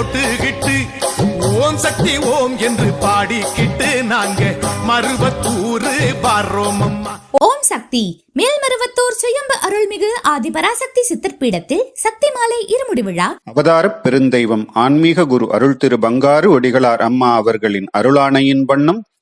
போட்டுக்கிட்டு ஓம் சக்தி ஓம் என்று பாடிக்கிட்டு நாங்க மருவத்தூரு வர்றோம் ஓம் சக்தி மேல்மருவத்தூர் சுயம்பு அருள்மிகு ஆதிபராசக்தி சித்தர் பீடத்தில் சக்தி மாலை இருமுடி விழா. அவதாரப் பெருந்தெய்வம் ஆன்மீக குரு அருள் திரு பங்காரு ஒடிகளார் அம்மா அவர்களின் அருளாணையின் வண்ணம்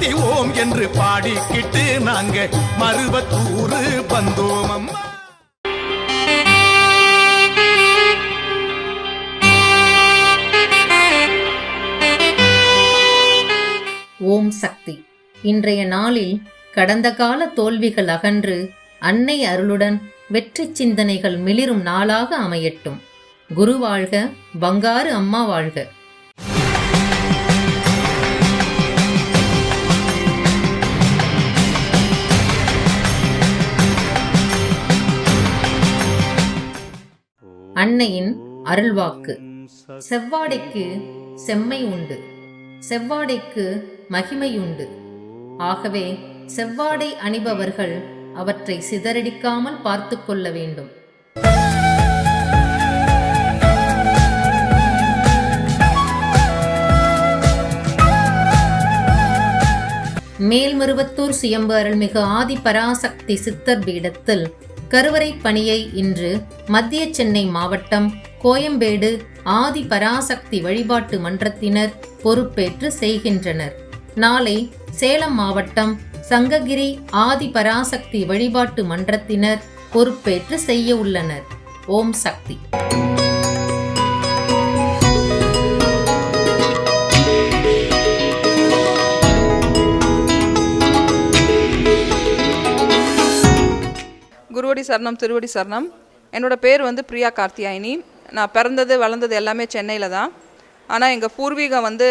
சக்தி ஓம் என்று பாடிக்கிட்டு நாங்க மருவத்தூரு வந்தோம் அம்மா. ஓம் சக்தி. இன்றைய நாளில் கடந்த கால தோல்விகள் அகன்று அன்னை அருளுடன் வெற்றி சிந்தனைகள் மிளிரும் நாளாக அமையட்டும். குரு வாழ்க பங்காரு அம்மா வாழ்க. அன்னையின் அருள்வாக்கு. செவ்வாடைக்கு செம்மை உண்டு. செவ்வாடைக்கு மகிமை உண்டு. ஆகவே செவ்வாடை அணிபவர்கள் அவற்றை சிதறடிக்காமல் பார்த்து கொள்ள வேண்டும். மேல்மருவத்தூர் சுயம்பு அருள்மிகு ஆதி பராசக்தி சித்தர் பீடத்தில் கருவறை பணியை இன்று மத்திய சென்னை மாவட்டம் கோயம்பேடு ஆதி பராசக்தி வழிபாட்டு மன்றத்தினர் பொறுப்பேற்று செய்கின்றனர். நாளை சேலம் மாவட்டம் சங்ககிரி ஆதி பராசக்தி வழிபாட்டு மன்றத்தினர் பொறுப்பேற்று செய்ய உள்ளனர். ஓம் சக்தி. குருவடி சரணம் திருவடி சரணம். என்னோட பேர் வந்து பிரியா கார்த்தியாயினி. நான் பிறந்தது வளர்ந்தது எல்லாமே சென்னையில் தான். ஆனால் எங்கள் பூர்வீகம் வந்து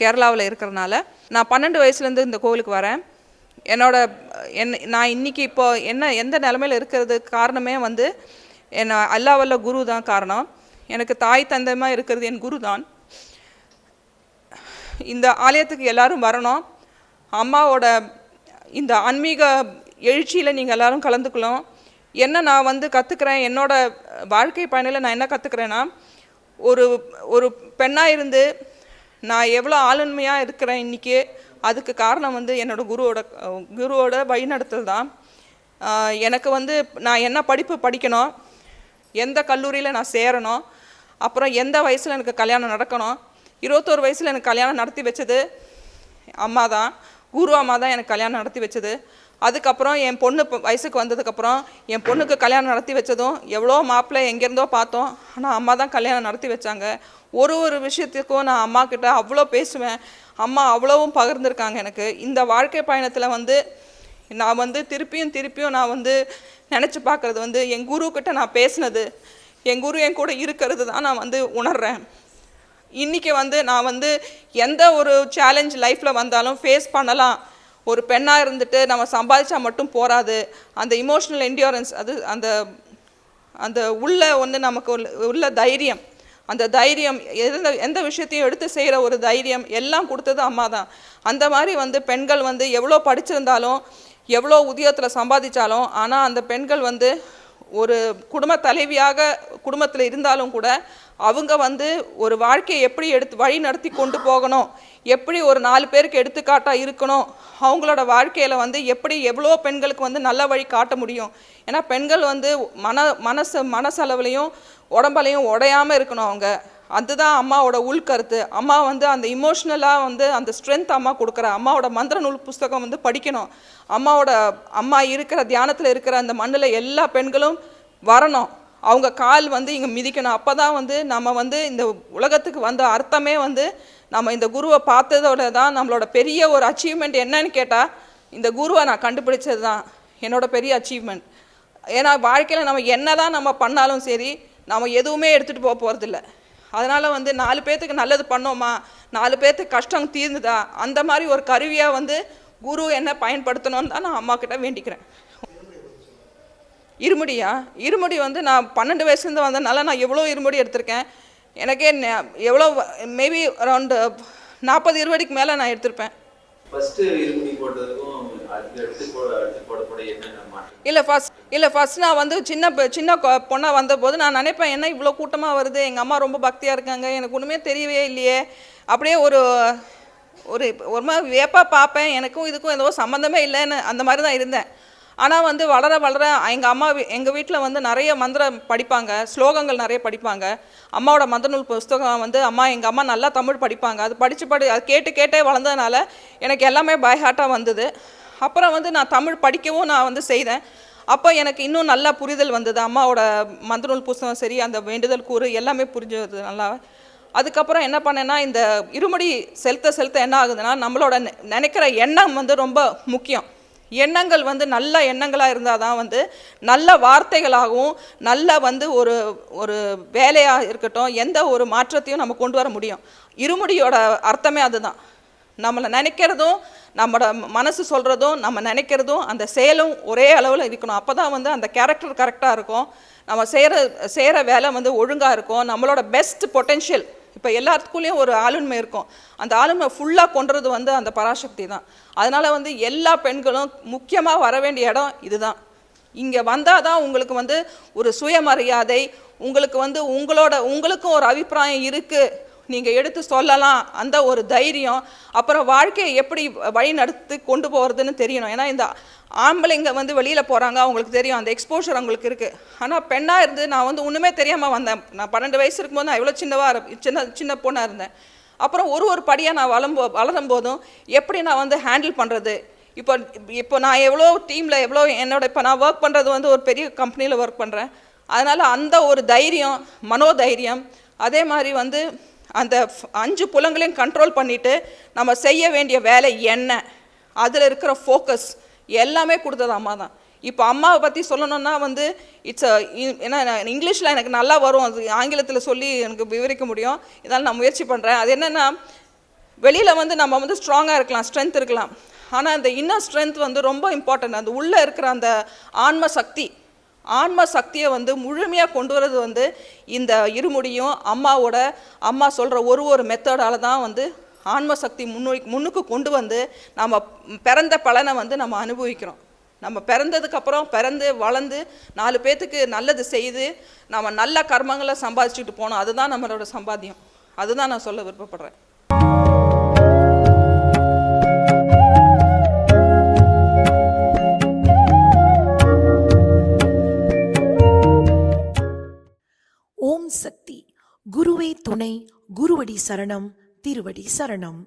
கேரளாவில் இருக்கிறனால நான் பன்னெண்டு வயசுலேருந்து இந்த கோவிலுக்கு வரேன். என்னோட என் நான் இன்னைக்கு இப்போ என்ன எந்த நிலமையில இருக்கிறது காரணமே வந்து என்ன அல்லா வல்ல குரு தான் காரணம். எனக்கு தாய் தந்தைமா இருக்கிறது என் குரு தான். இந்த ஆலயத்துக்கு எல்லோரும் வரணும். அம்மாவோட இந்த ஆன்மீக எழுச்சியில் நீங்கள் எல்லாரும் கலந்துக்கலாம் என்ன நான் வந்து கற்றுக்கிறேன் என்னோடய வாழ்க்கை பயணியில் நான் என்ன கற்றுக்கிறேன்னா ஒரு ஒரு பெண்ணாக இருந்து நான் எவ்வளோ ஆளுண்மையாக இருக்கிறேன் இன்றைக்கி அதுக்கு காரணம் வந்து என்னோடய குருவோட குருவோட வழிநடத்தல் தான். எனக்கு வந்து நான் என்ன படிப்பு படிக்கணும் எந்த கல்லூரியில் நான் சேரணும் அப்புறம் எந்த வயசில் எனக்கு கல்யாணம் நடக்கணும் இருபத்தோரு வயசில் எனக்கு கல்யாணம் நடத்தி வச்சது அம்மா தான் குரு அம்மா தான் எனக்கு கல்யாணம் நடத்தி வச்சது. அதுக்கப்புறம் என் பொண்ணு வயசுக்கு வந்ததுக்கப்புறம் என் பொண்ணுக்கு கல்யாணம் நடத்தி வச்சதும் எவ்வளோ மாப்பிள்ளை எங்கேருந்தோ பார்த்தோம். ஆனால் அம்மா தான் கல்யாணம் நடத்தி வச்சாங்க. ஒரு ஒரு விஷயத்துக்கும் நான் அம்மா கிட்ட அவ்வளோ பேசுவேன். அம்மா அவ்வளோவும் பகிர்ந்துருக்காங்க எனக்கு. இந்த வாழ்க்கை பயணத்தில் வந்து நான் வந்து திருப்பியும் திருப்பியும் நான் வந்து நினச்சி பார்க்குறது வந்து என் குருக்கிட்ட நான் பேசினது என் குரு என் கூட இருக்கிறது தான் நான் வந்து உணர்கிறேன் இன்றைக்கி வந்து நான் வந்து எந்த ஒரு சேலஞ்ச் லைஃப்பில் வந்தாலும் ஃபேஸ் பண்ணலாம். ஒரு பெண்ணாக இருந்துட்டு நம்ம சம்பாதிச்சா மட்டும் போராது அந்த இமோஷனல் என்டியூரன்ஸ் அது அந்த அந்த உள்ள வந்து நமக்கு உள்ள- தைரியம். அந்த தைரியம் எந்த எந்த விஷயத்தையும் எடுத்து செய்கிற ஒரு தைரியம் எல்லாம் கொடுத்தது அம்மா தான். அந்த மாதிரி வந்து பெண்கள் வந்து எவ்வளோ படிச்சிருந்தாலும் எவ்வளோ உதயத்தில் சம்பாதிச்சாலும் ஆனால் அந்த பெண்கள் வந்து ஒரு குடும்ப தலைவியாக குடும்பத்தில் இருந்தாலும் கூட அவங்க வந்து ஒரு வாழ்க்கையை எப்படி எடுத்து வழி நடத்தி கொண்டு போகணும்? எப்படி ஒரு நாலு பேருக்கு எடுத்துக்காட்டாக இருக்கணும்? அவங்களோட வாழ்க்கையில் வந்து எப்படி எவ்வளோ பெண்களுக்கு வந்து நல்ல வழி காட்ட முடியும்? ஏன்னா பெண்கள் வந்து மன மனசு மனசளவுலையும் உடம்பலையும் உடையாமல் இருக்கணும் அவங்க. அதுதான் அம்மாவோட உள்கருத்து அம்மா வந்து அந்த இமோஷ்னலாக வந்து அந்த ஸ்ட்ரென்த் அம்மா கொடுக்குற அம்மாவோட மந்திர நூல் புஸ்தகம் வந்து படிக்கணும். அம்மாவோட அம்மா இருக்கிற தியானத்தில் இருக்கிற அந்த மண்ணில் எல்லா பெண்களும் வரணும். அவங்க கால் வந்து இங்கே மிதிக்கணும். அப்போ தான் வந்து நம்ம வந்து இந்த உலகத்துக்கு வந்த அர்த்தமே வந்து நம்ம இந்த குருவை பார்த்ததோட தான் நம்மளோட பெரிய ஒரு அச்சீவ்மெண்ட் என்னன்னு கேட்டால் இந்த குருவை நான் கண்டுபிடிச்சது தான் என்னோட பெரிய அச்சீவ்மெண்ட் ஏன்னா வாழ்க்கையில் நம்ம என்ன தான் நம்ம பண்ணாலும் சரி நம்ம எதுவுமே எடுத்துகிட்டு போக போகிறதில்ல அதனால் வந்து நாலு பேர்த்துக்கு நல்லது பண்ணோமா? நாலு பேர்த்துக்கு கஷ்டம் தீர்ந்துதா? அந்த மாதிரி ஒரு கருவியாக வந்து குரு என்ன பயன்படுத்தணும்னு தான் நான் அம்மா கிட்ட வேண்டிக்கிறேன். இருமுடியா? இருமுடி வந்து நான் பன்னெண்டு வயசுலேருந்து வந்ததுனால நான் எவ்வளோ இருமுடி எடுத்திருக்கேன்? எனக்கே எவ்வளோ மேபி அரௌண்டு நாற்பது இருபடிக்கு மேலே நான் எடுத்திருப்பேன். இல்லை ஃபஸ்ட் இல்லை ஃபஸ்ட் நான் வந்து சின்ன சின்ன பொண்ணாக வந்தபோது நான் நினைப்பேன் என்ன இவ்வளோ கூட்டமாக வருது? எங்கள் அம்மா ரொம்ப பக்தியாக இருக்காங்க எனக்கு ஒன்றுமே தெரியவே இல்லையே. அப்படியே ஒரு ஒரு ஒரு மாதிரி வியப்பாக பார்ப்பேன் எனக்கும் இதுக்கும் ஏதோ சம்மந்தமே இல்லைன்னு அந்த மாதிரி தான் இருந்தேன். ஆனால் வந்து வளர வளர எங்கள் அம்மா எங்கள் வீட்டில் வந்து நிறைய மந்திரம் படிப்பாங்க ஸ்லோகங்கள் நிறைய படிப்பாங்க. அம்மாவோட மந்திர நூல் புஸ்தகம் வந்து அம்மா எங்கள் அம்மா நல்லா தமிழ் படிப்பாங்க. அது படித்து படி அது கேட்டு கேட்டே வளர்ந்ததுனால எனக்கு எல்லாமே பயஹாட்டாக வந்தது. அப்புறம் வந்து நான் தமிழ் படிக்கவும் நான் வந்து செய்தேன். அப்போ எனக்கு இன்னும் நல்லா புரிதல் வந்தது. அம்மாவோட மந்திர நூல் புஸ்தகம் சரி அந்த வேண்டுதல் கூறு எல்லாமே புரிஞ்சது நல்லா. அதுக்கப்புறம் என்ன பண்ணேன்னா இந்த இருமுடி செலுத்த செலுத்த என்ன ஆகுதுன்னா நம்மளோட நினைக்கிற எண்ணம் வந்து ரொம்ப முக்கியம். எண்ணங்கள் வந்து நல்ல எண்ணங்களாக இருந்தால் தான் வந்து நல்ல வார்த்தைகளாகவும் நல்ல வந்து ஒரு ஒரு வேலையாக இருக்கட்டும் எந்த ஒரு மாற்றத்தையும் நம்ம கொண்டு வர முடியும். இருமுடியோட அர்த்தமே அதுதான். நம்மளை நினைக்கிறதும் நம்மளோட மனசு சொல்கிறதும் நம்ம நினைக்கிறதும் அந்த செயலும் ஒரே அளவில் இருக்கணும். அப்போ தான் வந்து அந்த கேரக்டர் கரெக்டாக இருக்கும். நம்ம செய்கிற செய்கிற வேலை வந்து ஒழுங்காக இருக்கும். நம்மளோட பெஸ்ட் பொட்டென்ஷியல் இப்போ எல்லாத்துக்குள்ளேயும் ஒரு ஆளுமை இருக்கும். அந்த ஆளுமை ஃபுல்லாக கொண்டுறது வந்து அந்த பராசக்தி தான். அதனால் வந்து எல்லா பெண்களும் முக்கியமாக வர வேண்டிய இடம் இதுதான். இங்கே வந்தால் தான் உங்களுக்கு வந்து ஒரு சுயமரியாதை உங்களுக்கு வந்து உங்களோட உங்களுக்கும் ஒரு அபிப்பிராயம் இருக்குது நீங்கள் எடுத்து சொல்லலாம். அந்த ஒரு தைரியம் அப்புறம் வாழ்க்கையை எப்படி வழி நடத்தி கொண்டு போகிறதுன்னு தெரியணும். ஏன்னா இந்த ஆம்பளைங்க வந்து வெளியில் போகிறாங்க அவங்களுக்கு தெரியும். அந்த எக்ஸ்போஷர் அவங்களுக்கு இருக்குது ஆனால் பெண்ணாக இருந்து நான் வந்து ஒன்றுமே தெரியாமல் வந்தேன். நான் பன்னெண்டு வயசு இருக்கும்போது நான் எவ்வளோ சின்னவாக இரு- சின்ன சின்ன பொண்ணாக இருந்தேன். அப்புறம் ஒரு ஒரு படியாக நான் வளம்போ வளரும் போதும் எப்படி நான் வந்து ஹேண்டில் பண்ணுறது இப்போ இப்போ நான் எவ்வளோ டீமில் எவ்வளோ என்னோட இப்போ நான் ஒர்க் பண்ணுறது வந்து ஒரு பெரிய கம்பெனியில் ஒர்க் பண்ணுறேன் அதனால் அந்த ஒரு தைரியம் மனோதைரியம் அதே மாதிரி வந்து அந்த அஞ்சு புலங்களையும் கண்ட்ரோல் பண்ணிவிட்டு நம்ம செய்ய வேண்டிய வேலை என்ன? அதில் இருக்கிற ஃபோக்கஸ் எல்லாமே கொடுத்தது அம்மா தான். இப்போ அம்மாவை பற்றி சொல்லணும்னா வந்து இட்ஸ் ஏன்னா நான் இங்கிலீஷில் எனக்கு நல்லா வரும். அது ஆங்கிலத்தில் சொல்லி எனக்கு விவரிக்க முடியும். இதனால் நான் முயற்சி பண்ணுறேன் அது என்னென்னா வெளியில் வந்து நம்ம வந்து ஸ்ட்ராங்காக இருக்கலாம் ஸ்ட்ரென்த் இருக்கலாம். ஆனால் அந்த இன்னர் ஸ்ட்ரென்த் வந்து ரொம்ப இம்பார்ட்டன்ட் அந்த உள்ளே இருக்கிற அந்த ஆன்ம சக்தி ஆன்ம சக்தியை வந்து முழுமையாக கொண்டு வரது வந்து இந்த இருமுடியும் அம்மாவோட அம்மா சொல்கிற ஒரு ஒரு மெத்தடால தான் வந்து ஆன்ம சக்தி முன்னோக்கி முன்னுக்கு கொண்டு வந்து நம்ம பிறந்த பலனை வந்து நம்ம அனுபவிக்கிறோம். நம்ம பிறந்ததுக்கப்புறம் பிறந்து வளர்ந்து நாலு பேர்த்துக்கு நல்லது செய்து நம்ம நல்ல கர்மங்களை சம்பாதிச்சுட்டு போனோம். அதுதான் நம்மளோட சம்பாத்தியம். அதுதான் நான் சொல்ல விருப்பப்படுறேன். ஓம் சக்தி. குருவே துணை குருவடி சரணம் திருவடி சரணம்.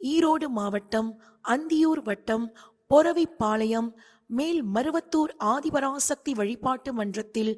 ஈரோடு மாவட்டம் அந்தியூர் வட்டம் பொறவைப்பாளையம் மேல் மருவத்தூர் ஆதிபராசக்தி வழிபாட்டு மன்றத்தில்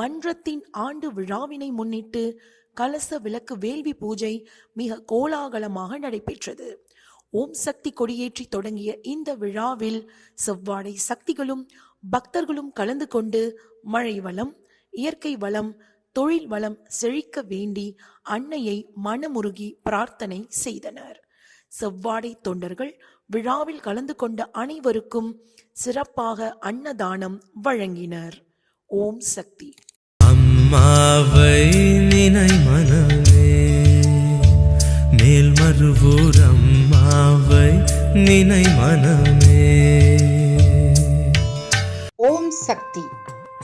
மன்றத்தின் ஆண்டு விழாவினை முன்னிட்டு கலச விளக்கு வேள்வி பூஜை மிக கோலாகலமாக நடைபெற்றது. ஓம் சக்தி கொடியேற்றி தொடங்கிய இந்த விழாவில் செவ்வாடை சக்திகளும் பக்தர்களும் கலந்து கொண்டு மழை வளம் இயற்கை வளம் தொழில் வளம் செழிக்க வேண்டி அன்னையை மனமுருகி பிரார்த்தனை செய்தனர். செவ்வாடை தொண்டர்கள் விழாவில் கலந்து கொண்ட அனைவருக்கும் சிறப்பாக அன்னதானம் வழங்கினர். ஓம் சக்தி. அம்மாவை நினை மனமே மேல்மருவூர் அம்மாவை நினை மனமே ஓம் சக்தி.